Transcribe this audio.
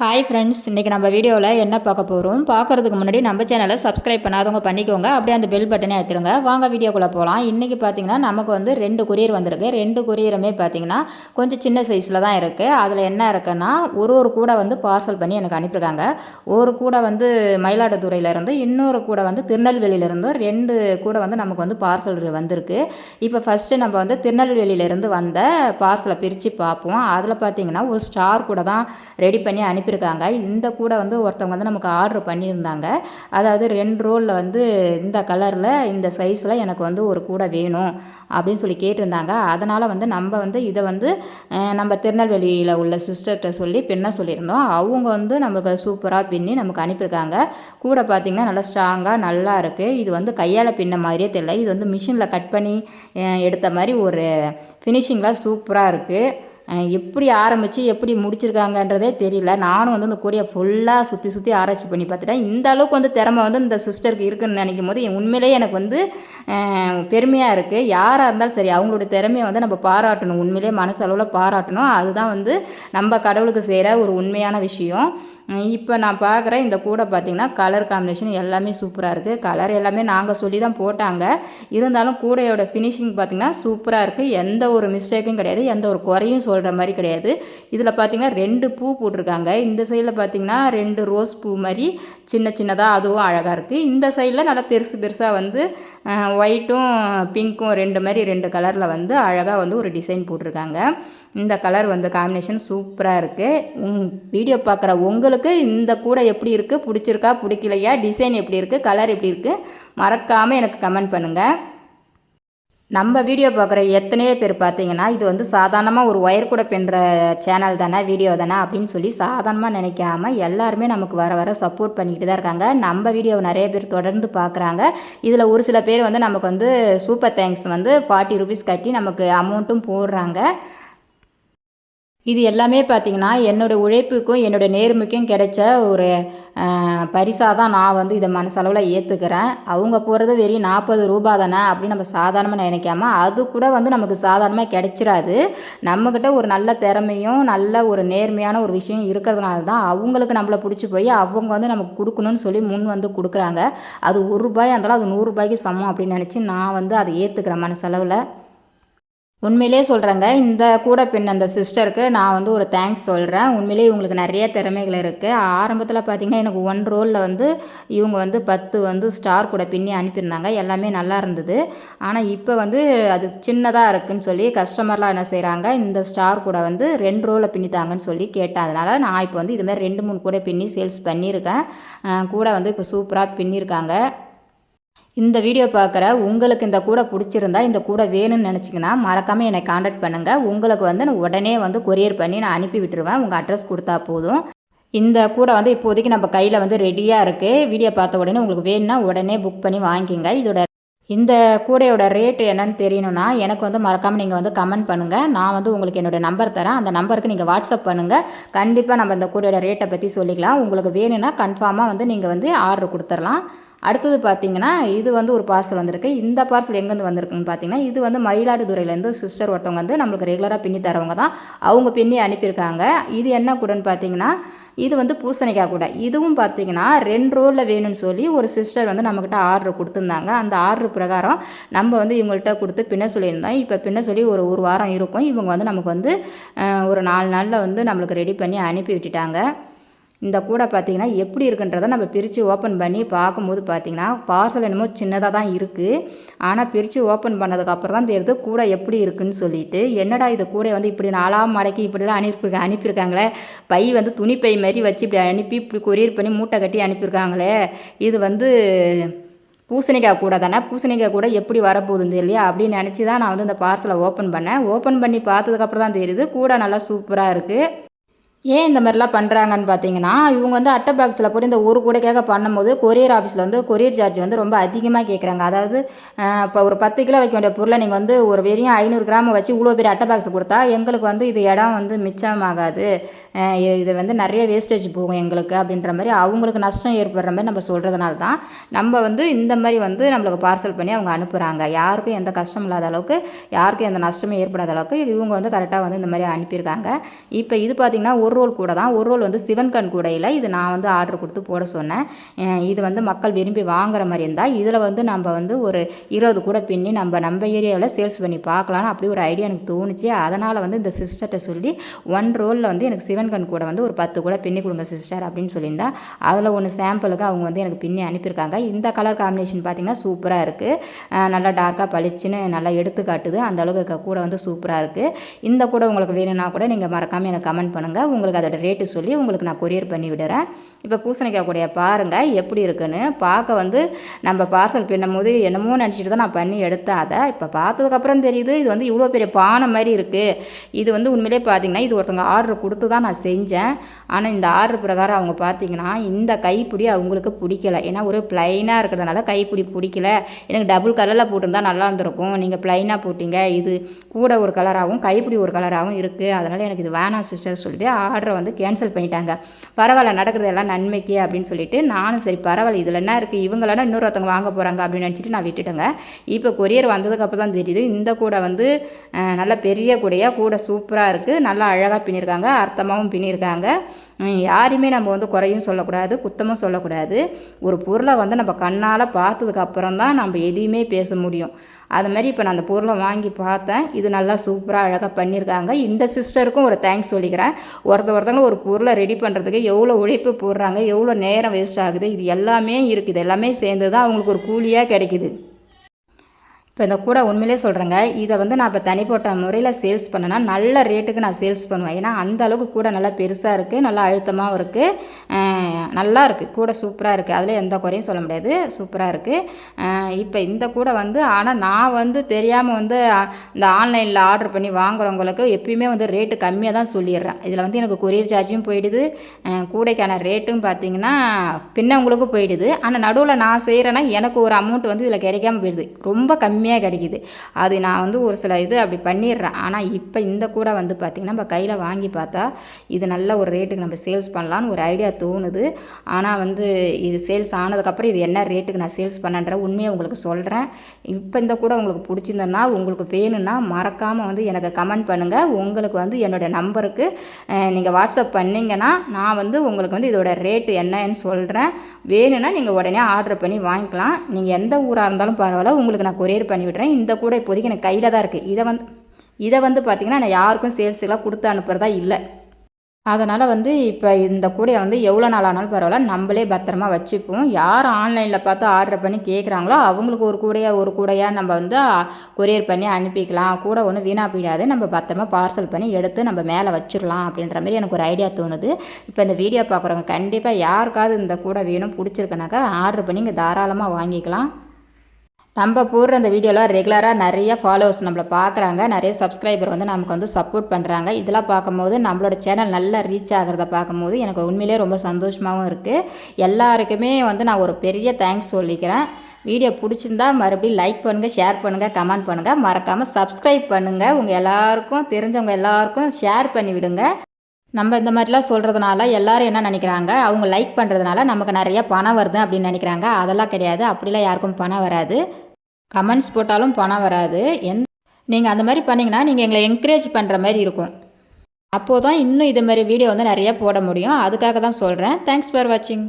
Hi friends இன்றைக்கி நம்ம வீடியோவில் என்ன பார்க்க போகிறோம் பார்க்குறதுக்கு முன்னாடி நம்ம சேனலை சப்ஸ்கிரைப் பண்ணாதவங்க பண்ணிக்கோங்க. அப்படியே அந்த பெல் பட்டனே எடுத்துருங்க வாங்க வீடியோக்குள்ளே போகலாம் இன்றைக்கி பார்த்தீங்கன்னா நமக்கு வந்து ரெண்டு கொரியர் வந்திருக்கு. ரெண்டு கொரியருமே பார்த்திங்கன்னா கொஞ்சம் சின்ன சைஸில் தான் இருக்குது அதில் என்ன இருக்குன்னா ஒரு ஒரு கூடை வந்து பார்சல் பண்ணி எனக்கு அனுப்பியிருக்காங்க. ஒரு கூடை வந்து மயிலாடுதுறையிலேருந்து இன்னொரு கூடை வந்து திருநெல்வேலியிலேருந்து ரெண்டு கூடை வந்து நமக்கு வந்து பார்சல் வந்திருக்கு. இப்போ ஃபஸ்ட்டு நம்ம வந்து திருநெல்வேலியிலேருந்து வந்த பார்சலை பிரித்து பார்ப்போம். அதில் பார்த்தீங்கன்னா ஒரு ஸ்டார் கூட தான் ரெடி பண்ணி அனுப்பி அனுப்பியிருக்காங்க இந்த கூட வந்து ஒருத்தவங்க வந்து நமக்கு ஆர்டர் பண்ணியிருந்தாங்க. அதாவது ரெண்டு ரோலில் வந்து இந்த கலரில் இந்த சைஸில் எனக்கு வந்து ஒரு கூடை வேணும் அப்படின்னு சொல்லி கேட்டிருந்தாங்க. அதனால் வந்து நம்ம வந்து இதை வந்து நம்ம திருநெல்வேலியில் உள்ள சிஸ்டர்கிட்ட சொல்லி பின்ன சொல்லியிருந்தோம். அவங்க வந்து நமக்கு சூப்பராக பின்னி நமக்கு அனுப்பியிருக்காங்க. கூட பார்த்திங்கன்னா நல்லா ஸ்ட்ராங்காக நல்லா இருக்குது இது வந்து கையால் பின்ன மாதிரியே தெரியல. இது வந்து மிஷினில் கட் பண்ணி எடுத்த மாதிரி ஒரு ஃபினிஷிங்லாம் சூப்பராக இருக்குது எப்படி ஆரம்பித்து எப்படி முடிச்சிருக்காங்கன்றதே தெரியல. நானும் வந்து இந்த கூடையை ஃபுல்லாக சுற்றி சுற்றி ஆராய்ச்சி பண்ணி பார்த்துட்டேன். இந்த அளவுக்கு வந்து திறமை வந்து இந்த சிஸ்டருக்கு இருக்குன்னு நினைக்கும் போது என் உண்மையிலேயே எனக்கு வந்து பெருமையாக இருக்குது யாராக இருந்தாலும் சரி அவங்களுடைய திறமையை வந்து நம்ம பாராட்டணும். உண்மையிலேயே மனசளவில் பாராட்டணும். அதுதான் வந்து நம்ம கடவுளுக்கு செய்கிற ஒரு உண்மையான விஷயம். இப்போ நான் பார்க்குறேன் இந்த கூடை பார்த்திங்கன்னா கலர் காம்பினேஷன் எல்லாமே சூப்பராக இருக்குது கலர் எல்லாமே நாங்கள் சொல்லி தான் போட்டாங்க. இருந்தாலும் கூடையோட ஃபினிஷிங் பார்த்திங்கன்னா சூப்பராக இருக்குது எந்த ஒரு மிஸ்டேக்கும் கிடையாது. எந்த ஒரு குறையும் சொல்கிற மாதிரி கிடையாது. இதில் பார்த்திங்கன்னா ரெண்டு பூ போட்டிருக்காங்க. இந்த சைடில் பார்த்திங்கன்னா ரெண்டு ரோஸ் பூ மாதிரி சின்ன சின்னதாக அதுவும் அழகாக இருக்குது இந்த சைடில் நல்லா பெருசு பெருசாக வந்து ஒயிட்டும் பிங்க்கும் ரெண்டு மாதிரி ரெண்டு கலரில் வந்து அழகாக வந்து ஒரு டிசைன் போட்டிருக்காங்க. இந்த கலர் வந்து காம்பினேஷன் சூப்பராக இருக்குது வீடியோ பார்க்குற உங்களுக்கு இந்த கூடை எப்படி இருக்குது பிடிச்சிருக்கா பிடிக்கலையா டிசைன் எப்படி இருக்குது கலர் எப்படி இருக்குது மறக்காமல் எனக்கு கமெண்ட் பண்ணுங்கள் நம்ம வீடியோ பார்க்குற எத்தனையோ பேர் பார்த்தீங்கன்னா இது வந்து சாதாரணமாக ஒரு ஒயர் கூட பின்னுற சேனல் தானே வீடியோ தானே அப்படின்னு சொல்லி சாதாரணமாக நினைக்காம எல்லாருமே நமக்கு வர வர சப்போர்ட் பண்ணிக்கிட்டு தான் இருக்காங்க. நம்ம வீடியோவை நிறைய பேர் தொடர்ந்து பார்க்குறாங்க. இதில் ஒரு சில பேர் வந்து நமக்கு வந்து சூப்பர் தேங்க்ஸ் வந்து ஃபார்ட்டி ருபீஸ் கட்டி நமக்கு அமௌண்ட்டும் போடுறாங்க. இது எல்லாமே பார்த்தீங்கன்னா என்னோட உழைப்புக்கும் என்னோட நேர்மைக்கும் கிடைச்ச ஒரு பரிசாக தான் நான் வந்து இதை மனசளவில் ஏற்றுக்கிறேன் அவங்க போகிறது வெறும் நாற்பது ரூபா தானே அப்படின்னு நம்ம சாதாரணமாக நினைக்காம அது கூட வந்து நமக்கு சாதாரணமாக கிடைச்சிடாது நம்மக்கிட்ட ஒரு நல்ல திறமையும் நல்ல ஒரு நேர்மையான ஒரு விஷயம் இருக்கிறதுனால தான் அவங்களுக்கு நம்மளை பிடிச்சி போய் அவங்க வந்து நமக்கு கொடுக்கணும்னு சொல்லி முன் வந்து கொடுக்குறாங்க. அது ஒரு ரூபாயாக இருந்தாலும் அது நூறுரூபாய்க்கு சமம் அப்படின்னு நினச்சி நான் வந்து அதை ஏற்றுக்கிறேன் மனசளவில். உண்மையிலே சொல்கிறேங்க இந்த கூட பின் அந்த சிஸ்டருக்கு நான் வந்து ஒரு தேங்க்ஸ் சொல்கிறேன் உண்மையிலே இவங்களுக்கு நிறைய திறமைகள் இருக்குது ஆரம்பத்தில் பார்த்திங்கன்னா எனக்கு ஒன் ரோலில் வந்து இவங்க வந்து பத்து வந்து ஸ்டார் கூட பின்னி அனுப்பியிருந்தாங்க. எல்லாமே நல்லா இருந்தது. ஆனால் இப்போ வந்து அது சின்னதாக இருக்குதுன்னு சொல்லி கஸ்டமர்லாம் என்ன செய்கிறாங்க இந்த ஸ்டார் கூட வந்து ரெண்டு ரோலில் பின்னித்தாங்கன்னு சொல்லி கேட்டேன். அதனால் நான் இப்போ வந்து இதுமாதிரி ரெண்டு மூணு கூட பின்னி சேல்ஸ் பண்ணியிருக்கேன். கூட வந்து இப்போ சூப்பராக பின்னியிருக்காங்க இந்த வீடியோ பார்க்குற உங்களுக்கு இந்த கூடை பிடிச்சிருந்தா இந்த கூடை வேணும்னு நினச்சிங்கன்னா மறக்காமல் என்னை காண்டாக்ட் பண்ணுங்கள் உங்களுக்கு வந்து நான் உடனே வந்து கொரியர் பண்ணி நான் அனுப்பி விட்டுருவேன். உங்கள் அட்ரஸ் கொடுத்தா போதும். இந்த கூடை வந்து இப்போதைக்கு நம்ம கையில் வந்து ரெடியாக இருக்குது வீடியோ பார்த்த உடனே உங்களுக்கு வேணும்னா உடனே புக் பண்ணி வாங்கிங்க. இதோட இந்த கூடையோட ரேட் என்னன்னு தெரியணும்னா எனக்கு வந்து மறக்காமல் நீங்கள் வந்து கமெண்ட் பண்ணுங்கள் நான் வந்து உங்களுக்கு என்னோடய நம்பர் தரேன். அந்த நம்பருக்கு நீங்கள் வாட்ஸ்அப் பண்ணுங்கள் கண்டிப்பாக நம்ம இந்த கூடையோட ரேட்டை பற்றி சொல்லிக்கலாம். உங்களுக்கு வேணும்னா கன்ஃபார்மாக வந்து நீங்கள் வந்து ஆர்டர் கொடுத்துடலாம். அடுத்தது பார்த்தீங்கன்னா இது வந்து ஒரு பார்சல் வந்திருக்கு. இந்த பார்சல் எங்கேருந்து வந்திருக்குன்னு பார்த்தீங்கன்னா இது வந்து மயிலாடுதுறையிலேருந்து சிஸ்டர் ஒருத்தவங்க வந்து நம்மளுக்கு ரெகுலராக பின்னி தரவங்க தான். அவங்க பின்னி அனுப்பியிருக்காங்க. இது என்ன கூடன்னு பார்த்தீங்கன்னா இது வந்து பூசணிக்காய் கூட. இதுவும் பார்த்தீங்கன்னா ரெண்டு ரோலில் வேணும்னு சொல்லி ஒரு சிஸ்டர் வந்து நம்மக்கிட்ட ஆர்டர் கொடுத்துருந்தாங்க. அந்த ஆர்டர் பிரகாரம் நம்ம வந்து இவங்கள்ட்ட கொடுத்து பின்ன சொல்லியிருந்தோம். இப்போ பின்ன சொல்லி ஒரு ஒரு வாரம் இருக்கும். இவங்க வந்து நமக்கு வந்து ஒரு நாலு நாளில் வந்து நம்மளுக்கு ரெடி பண்ணி அனுப்பி விட்டுட்டாங்க. இந்த கூடை பார்த்தீங்கன்னா எப்படி இருக்குன்றதை நம்ம பிரித்து ஓப்பன் பண்ணி பார்க்கும்போது பார்த்தீங்கன்னா பார்சல் என்னமோ சின்னதாக தான் இருக்குது ஆனால் பிரித்து ஓப்பன் பண்ணதுக்கப்புறம் தான் தெரியுது கூடை எப்படி இருக்குன்னு சொல்லிட்டு. என்னடா இது கூடை வந்து இப்படி நாலாம் மடக்கி இப்படிலாம் அனுப்பியிருக்க அனுப்பியிருக்காங்களே? பை வந்து துணி பை மாதிரி வச்சு இப்படி அனுப்பி இப்படி கொரியர் பண்ணி மூட்டை கட்டி அனுப்பியிருக்காங்களே? இது வந்து பூசணிக்காய் கூட தானே? பூசணிக்காய் கூட எப்படி வரப்போகுதுன்னு தெரியலையா? அப்படின்னு நினச்சி தான் நான் வந்து இந்த பார்சலை ஓப்பன் பண்ணேன். ஓப்பன் பண்ணி பார்த்ததுக்கப்புறம் தான் தெரியுது. கூட நல்லா சூப்பராக இருக்குது ஏன் இந்த மாதிரிலாம் பண்ணுறாங்கன்னு பார்த்தீங்கன்னா இவங்க வந்து அட்டை பாக்ஸில் போட்டு இந்த ஒரு கூடைக்காக பண்ணும்போது கொரியர் ஆஃபீஸில் வந்து கொரியர் சார்ஜ் வந்து ரொம்ப அதிகமாக கேட்குறாங்க அதாவது இப்போ ஒரு பத்து கிலோ வைக்க வேண்டிய பொருளை நீங்கள் வந்து ஒரு வெறும் ஐநூறு கிராம் வச்சு இவ்வளோ பெரிய அட்டை பாக்ஸ் கொடுத்தா எங்களுக்கு வந்து இது இடம் வந்து மிச்சமாகாது. இது வந்து நிறைய வேஸ்டேஜ் போகும் எங்களுக்கு அப்படின்ற மாதிரி அவங்களுக்கு நஷ்டம் ஏற்படுற மாதிரி நம்ம சொல்கிறதுனால தான் நம்ம வந்து இந்த மாதிரி வந்து நம்மளுக்கு பார்சல் பண்ணி அவங்க அனுப்புகிறாங்க யாருக்கும் எந்த கஷ்டம் இல்லாத அளவுக்கு யாருக்கும் எந்த நஷ்டமும் ஏற்படாத அளவுக்கு இவங்க வந்து கரெக்டாக வந்து இந்த மாதிரி அனுப்பியிருக்காங்க. இப்போ இது பார்த்திங்கன்னா ஒரு ரோல் கூட தான் ஒரு ரோல் வந்து சிவன் கண் கூடையில் இது நான் வந்து ஆர்டர் கொடுத்து போட சொன்னேன். இது வந்து மக்கள் விரும்பி வாங்குற மாதிரி இருந்தால் இதில் வந்து நம்ம வந்து ஒரு இருபது கூட பின்னி நம்ம நம்ம ஏரியாவில் சேல்ஸ் பண்ணி பார்க்கலான்னு அப்படி ஒரு ஐடியா எனக்கு தோணுச்சு. அதனால் வந்து இந்த சிஸ்டர்கிட்ட சொல்லி ஒன் ரோலில் வந்து எனக்கு சிவன் கண் கூட வந்து ஒரு பத்து கூட பின்னி கொடுங்க சிஸ்டர் அப்படின்னு சொல்லியிருந்தா அதில் ஒன்று சாம்பிளுக்கு அவங்க வந்து எனக்கு பின்னி அனுப்பியிருக்காங்க. இந்த கலர் காம்பினேஷன் பார்த்திங்கன்னா சூப்பராக இருக்குது நல்லா டார்க்காக பளிச்சுன்னு நல்லா எடுத்து காட்டுது. அந்த அளவுக்கு இருக்க கூட வந்து சூப்பராக இருக்குது இந்த கூட உங்களுக்கு வேணும்னா கூட நீங்கள் மறக்காமல் எனக்கு கமெண்ட் பண்ணுங்கள் உங்களுக்கு அதோட ரேட்டு சொல்லி உங்களுக்கு நான் கொரியர் பண்ணி விடுறேன். இப்போ பூசணிக்காய் கூடைய பாருங்கள் எப்படி இருக்குன்னு. பார்க்க வந்து நம்ம பார்சல் பின்னும் போது என்னமோ நினச்சிட்டு தான் நான் பண்ணி எடுத்தேன். அதை இப்போ பார்த்ததுக்கப்புறம் தெரியுது இது வந்து இவ்வளோ பெரிய பானை மாதிரி இருக்குது இது வந்து உண்மையிலே பார்த்தீங்கன்னா இது ஒருத்தவங்க ஆர்டர் கொடுத்து தான் நான் செஞ்சேன். ஆனால் இந்த ஆர்டர் பிரகாரம் அவங்க பார்த்தீங்கன்னா இந்த கைப்பிடி அவங்களுக்கு பிடிக்கல. ஏன்னா ஒரு ப்ளைனாக இருக்கிறதுனால கைப்பிடி பிடிக்கல. எனக்கு டபுள் கலரில் போட்டிருந்தா நல்லா இருந்திருக்கும். நீங்கள் பிளைனாக போட்டிங்க. இது கூட ஒரு கலராகவும் கைப்பிடி ஒரு கலராகவும் இருக்குது அதனால் எனக்கு இது வேணாம் சிஸ்டர் சொல்லிட்டு ஆர்டரை வந்து கேன்சல் பண்ணிட்டாங்க. பரவாயில்ல நடக்கிறது எல்லாம் நன்மைக்கு அப்படின்னு சொல்லிட்டு நானும் சரி பரவாயில்ல இதில் என்ன இருக்குது இவங்களெல்லாம் இன்னொருத்தவங்க வாங்க போகிறாங்க அப்படின்னு நினச்சிட்டு நான் விட்டுட்டேங்க. இப்போ கொரியர் வந்ததுக்கப்புறம் தான் தெரியுது இந்த கூடை வந்து நல்லா நல்ல பெரிய கூடையாக கூடை சூப்பராக இருக்குது நல்லா அழகாக பின்னியிருக்காங்க அர்த்தமாகவும் பின்னியிருக்காங்க யாரையுமே நம்ம வந்து குறையும் சொல்லக்கூடாது குத்தமும் சொல்லக்கூடாது. ஒரு பொருளை வந்து நம்ம கண்ணால் பார்த்ததுக்கு அப்புறம் தான் நம்ம எதையுமே பேச முடியும். அது மாதிரி இப்போ நான் அந்த பொருளை வாங்கி பார்த்தேன். இது நல்லா சூப்பராக அழகாக பண்ணியிருக்காங்க இந்த சிஸ்டருக்கும் ஒரு தேங்க்ஸ் சொல்லிக்கிறேன். ஒருத்த ஒருத்தவங்க ஒரு பொருளை ரெடி பண்ணுறதுக்கு எவ்வளோ உழைப்பு போடுறாங்க எவ்வளோ நேரம் வேஸ்ட் ஆகுது இது எல்லாமே இருக்குது. எல்லாமே சேர்ந்து தான் அவங்களுக்கு ஒரு கூலியாக கிடைக்குது. இப்போ இந்த கூட உண்மையிலே சொல்கிறேங்க இதை வந்து நான் இப்போ தனிப்பட்ட முறையில் சேல்ஸ் பண்ணேன்னா நல்ல ரேட்டுக்கு நான் சேல்ஸ் பண்ணுவேன். ஏன்னா அந்த அளவுக்கு கூட நல்லா பெருசாக இருக்குது நல்லா அழுத்தமாகவும் இருக்குது நல்லா இருக்குது கூட சூப்பராக இருக்குது அதில் எந்த குறையும் சொல்ல முடியாது. சூப்பராக இருக்குது இப்போ இந்த கூட வந்து ஆனால் நான் வந்து தெரியாமல் வந்து இந்த ஆன்லைனில் ஆர்டர் பண்ணி வாங்குறவங்களுக்கு எப்பயுமே வந்து ரேட்டு கம்மியாக தான் சொல்லிடுறேன். இதில் வந்து எனக்கு கொரியர் சார்ஜும் போயிடுது. கூடைக்கான ரேட்டும் பார்த்தீங்கன்னா பின்னவங்களுக்கும் போயிடுது. ஆனால் நடுவில் நான் செய்கிறேன்னா எனக்கு ஒரு அமௌண்ட் வந்து இதில் கிடைக்காம போயிடுது. ரொம்ப கம்மியாக கிடைக்குது. அது நான் வந்து ஒரு சில இது அப்படி பண்ணிடுறேன். ஆனால் இப்போ இந்த கூட வந்து பார்த்திங்கன்னா நம்ம கையில் வாங்கி பார்த்தா இது நல்ல ஒரு ரேட்டுக்கு நம்ம சேல்ஸ் பண்ணலான்னு ஒரு ஐடியா தோணுது. ஆனால் வந்து இது சேல்ஸ் ஆனதுக்கப்புறம் இது என்ன ரேட்டுக்கு நான் சேல்ஸ் பண்ணன்ற உண்மையை உங்களுக்கு சொல்கிறேன் இப்போ இந்த கூட உங்களுக்கு பிடிச்சிருந்ததுன்னா உங்களுக்கு வேணும்னா மறக்காமல் வந்து எனக்கு கமெண்ட் பண்ணுங்கள் உங்களுக்கு வந்து என்னோடய நம்பருக்கு நீங்கள் வாட்ஸ்அப் பண்ணிங்கன்னா நான் வந்து உங்களுக்கு வந்து இதோட ரேட்டு என்னன்னு சொல்கிறேன் வேணும்னா நீங்கள் உடனே ஆர்டர் பண்ணி வாங்கிக்கலாம். நீங்கள் எந்த ஊராக இருந்தாலும் பரவாயில்ல. உங்களுக்கு நான் கொரியர் பண்ணி விடுறேன் இந்த கூட இப்போதைக்கு எனக்கு கையில் தான் இருக்குது இதை வந்து இதை வந்து பார்த்திங்கன்னா நான் யாருக்கும் சேல்ஸுக்கெலாம் கொடுத்து அனுப்புகிறதா இல்லை. அதனால் வந்து இப்போ இந்த கூடையை வந்து எவ்வளோ நாள் ஆனாலும் பரவாயில்ல. நம்மளே பத்திரமா வச்சுப்போம். யார் ஆன்லைனில் பார்த்து ஆர்டர் பண்ணி கேட்குறாங்களோ அவங்களுக்கு ஒரு கூடையாக ஒரு கூடையாக நம்ம வந்து கொரியர் பண்ணி அனுப்பிக்கலாம். கூட ஒன்றும் வீணாக போயிடாது. நம்ம பத்திரமா பார்சல் பண்ணி எடுத்து நம்ம மேலே வச்சிடலாம் அப்படின்ற மாதிரி எனக்கு ஒரு ஐடியா தோணுது. இப்போ இந்த வீடியோ பார்க்குறவங்க கண்டிப்பாக யாருக்காவது இந்த கூடை வேணும் பிடிச்சிருக்குனாக்கா ஆர்டர் பண்ணி இங்கே தாராளமாக வாங்கிக்கலாம். நம்ம போடுற அந்த வீடியோவில் ரெகுலராக நிறைய ஃபாலோவர்ஸ் நம்மளை பார்க்குறாங்க நிறைய சப்ஸ்கிரைபர் வந்து நமக்கு வந்து சப்போர்ட் பண்ணுறாங்க இதெல்லாம் பார்க்கும்போது நம்மளோட சேனல் நல்லா ரீச் ஆகிறத பார்க்கும்போது எனக்கு உண்மையிலே ரொம்ப சந்தோஷமாகவும் இருக்குது எல்லாருக்குமே வந்து நான் ஒரு பெரிய தேங்க்ஸ் சொல்லிக்கிறேன். வீடியோ பிடிச்சிருந்தா மறுபடியும் லைக் பண்ணுங்கள் ஷேர் பண்ணுங்கள் கமெண்ட் பண்ணுங்கள் மறக்காமல் சப்ஸ்கிரைப் பண்ணுங்கள் உங்கள் எல்லாருக்கும் தெரிஞ்சவங்க எல்லாருக்கும் ஷேர் பண்ணி விடுங்க. நம்ம இந்த மாதிரிலாம் சொல்கிறதுனால எல்லோரும் என்ன நினைக்கிறாங்க? அவங்க லைக் பண்ணுறதுனால நமக்கு நிறைய பணம் வருது அப்படின்னு நினைக்கிறாங்க. அதெல்லாம் கிடையாது. அப்படிலாம் யாருக்கும் பணம் வராது. கமெண்ட்ஸ் போட்டாலும் பணம் வராது. எந் நீங்கள் அந்த மாதிரி பண்ணிங்கன்னா நீங்கள் எங்களை என்கரேஜ் பண்ணுற மாதிரி இருக்கும். அப்போது தான் இன்னும் இது மாதிரி வீடியோ வந்து நிறையா போட முடியும். அதுக்காக தான் சொல்கிறேன் தேங்க்ஸ் ஃபார் வாட்சிங்